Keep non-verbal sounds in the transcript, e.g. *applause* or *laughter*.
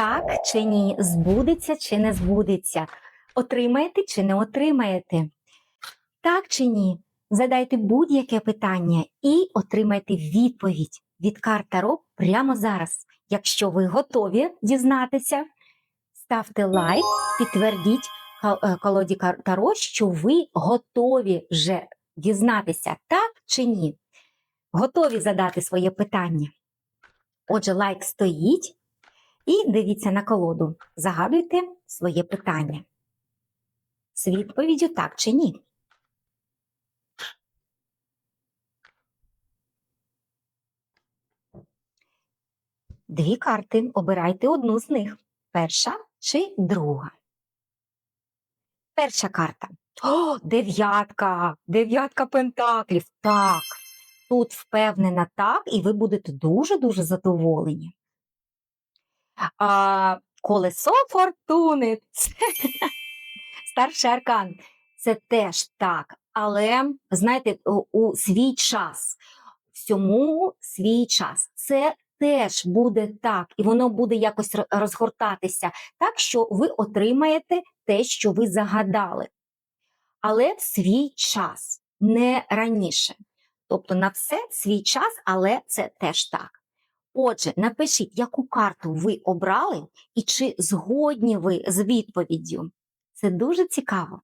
Так чи ні, збудеться чи не збудеться, отримаєте чи не отримаєте. Так чи ні, задайте будь-яке питання і отримайте відповідь від карт Таро прямо зараз. Якщо ви готові дізнатися, ставте лайк, підтвердіть е, колоді Таро, що ви готові вже дізнатися, так чи ні. Готові задати своє питання. Отже, лайк стоїть. І дивіться на колоду. Загадуйте своє питання. З відповіддю так чи ні. Дві карти. Обирайте одну з них. Перша чи друга. Перша карта. О, дев'ятка! Дев'ятка пентаклів. Так. Тут впевнена так, і ви будете дуже-дуже задоволені. А, колесо фортуни. Це *laughs* старший аркан. Це теж так. Але, знаєте, у, свій час, всьому свій час. Це теж буде так, і воно буде якось розгортатися так, що ви отримаєте те, що ви загадали. Але в свій час, не раніше. Тобто на все свій час, але це теж так. Отже, напишіть, яку карту ви обрали і чи згодні ви з відповіддю. Це дуже цікаво.